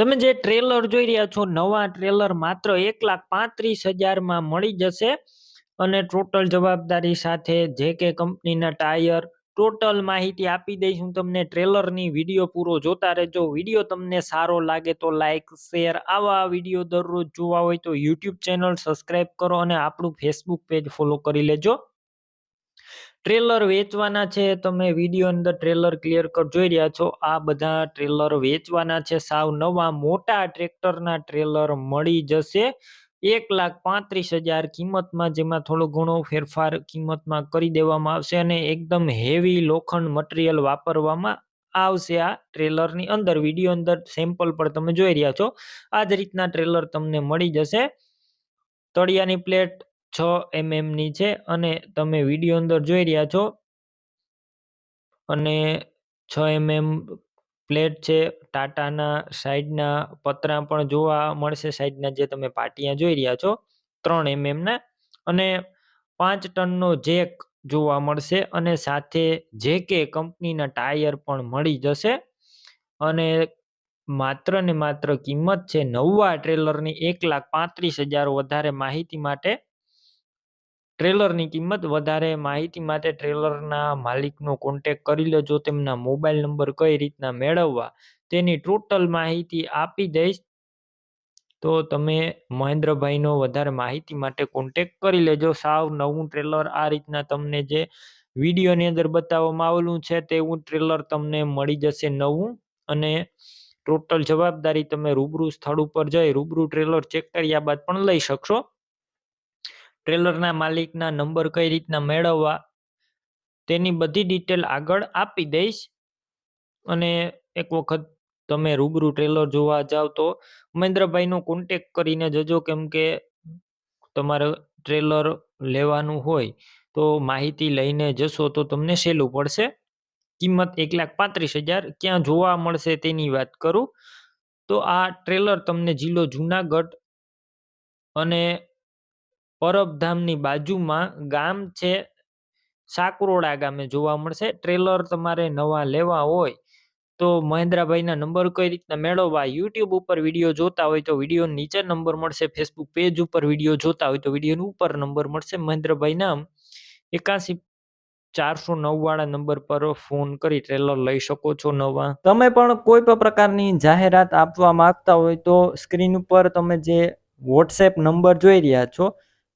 તમે જે ટ્રેલર જોઈ રહ્યા છો, નવા ટ્રેલર માત્ર એક લાખ પાંત્રીસ હજારમાં મળી જશે. અને ટોટલ જવાબદારી સાથે જે કે કંપનીના ટાયર ટોટલ માહિતી આપી દઈશ હું તમને ટ્રેલરની વીડિયો પૂરો જોતા રહેજો. વીડિયો તમને સારો લાગે તો લાઇક શેર આવા વીડિયો દરરોજ જોવા હોય તો યુટ્યુબ ચેનલ સબસ્ક્રાઈબ કરો અને આપણું ફેસબુક પેજ ફોલો કરી લેજો. ટ્રેલર વેચવાના છે તમે વીડિયો અંદર ટ્રેલર ક્લિયર કર જોઈ રહ્યા છો. આ બધા ટ્રેલર વેચવાના છે. સાવ નવા મોટા ટ્રેક્ટરના ટ્રેલર મળી જશે. એક લાખ પાંત્રીસ હજાર કિંમતમાં, જેમાં થોડો ઘણો ફેરફાર કિંમતમાં કરી દેવામાં આવશે અને એકદમ હેવી લોખંડ મટીરિયલ વાપરવામાં આવશે આ ટ્રેલરની અંદર. વીડિયો અંદર સેમ્પલ પણ તમે જોઈ રહ્યા છો. આ જ રીતના ટ્રેલર તમને મળી જશે. તળિયાની પ્લેટ છ એમએમની છે અને તમે વીડિયો અંદર જોઈ રહ્યા છો. અને છ એમએમ પ્લેટ છે, ટાટાના સાઈડના પતરા પણ જોવા મળશે, સાઈડના જે તમે પાટિયા જોઈ રહ્યા છો, ત્રણ એમએમના અને પાંચ ટનનો જેક જોવા મળશે અને સાથે જે કે કંપનીના ટાયર પણ મળી જશે. અને માત્ર ને માત્ર કિંમત છે નવા ટ્રેલરની એક લાખ પાંત્રીસ હજાર વધારે માહિતી માટે ટ્રેલરની કિંમત વધારે માહિતી માટે ટ્રેલરના માલિકનો કોન્ટેક કરી લેજો, તેમના મોબાઈલ નંબર કઈ રીતના મેળવવા તેની ટોટલ માહિતી આપી દઈશ. તો તમે મહેન્દ્રભાઈનો વધારે માહિતી માટે કોન્ટેક કરી લેજો. સાવ નવું ટ્રેલર આ રીતના તમને જે વિડીયોની અંદર બતાવવામાં આવેલું છે, તેવું ટ્રેલર તમને મળી જશે નવું અને ટોટલ જવાબદારી તમે રૂબરૂ સ્થળ ઉપર જઈ રૂબરૂ ટ્રેલર ચેક કર્યા બાદ પણ લઈ શકશો. ટ્રેલરના માલિકના નંબર કઈ રીતના મેળવવા તેની બધી ડિટેલ આગળ આપી દઈશ. અને એક વખત તમે રૂબરૂ ટ્રેલર જોવા જાવ તો મહેન્દ્રભાઈનો કોન્ટેક કરીને જજો કેમ કે તમારે ટ્રેલર લેવાનું હોય તો માહિતી લઈને જશો તો તમને સહેલું પડશે. કિંમત એક લાખ પાંત્રીસ હજાર, ક્યાં જોવા મળશે તેની વાત કરું. તો આ ટ્રેલર તમને જિલ્લો જુનાગઢ અને પરબધામની બાજુમાં ગામ છે, સાકરોડા ગામે જોવા મળશે. ટ્રેલર તમારે નવા લેવા હોય તો મહેન્દ્રાભાઈના નંબર કઈ રીતના મેળવવા, યુટ્યુબ ઉપર વીડિયો જોતા હોય તો વીડિયો નીચે નંબર મળશે, ફેસબુક પેજ ઉપર વીડિયો જોતા હોય તો વિડીયોની ઉપર નંબર મળશે. મહેન્દ્રભાઈના એકાસી ચારસો નવ વાળા નંબર પર ફોન કરી ટ્રેલર લઈ શકો છો નવા. તમે પણ કોઈ પણ પ્રકારની જાહેરાત આપવા માંગતા હોય તો સ્ક્રીન ઉપર તમે જે વોટ્સએપ નંબર જોઈ રહ્યા છો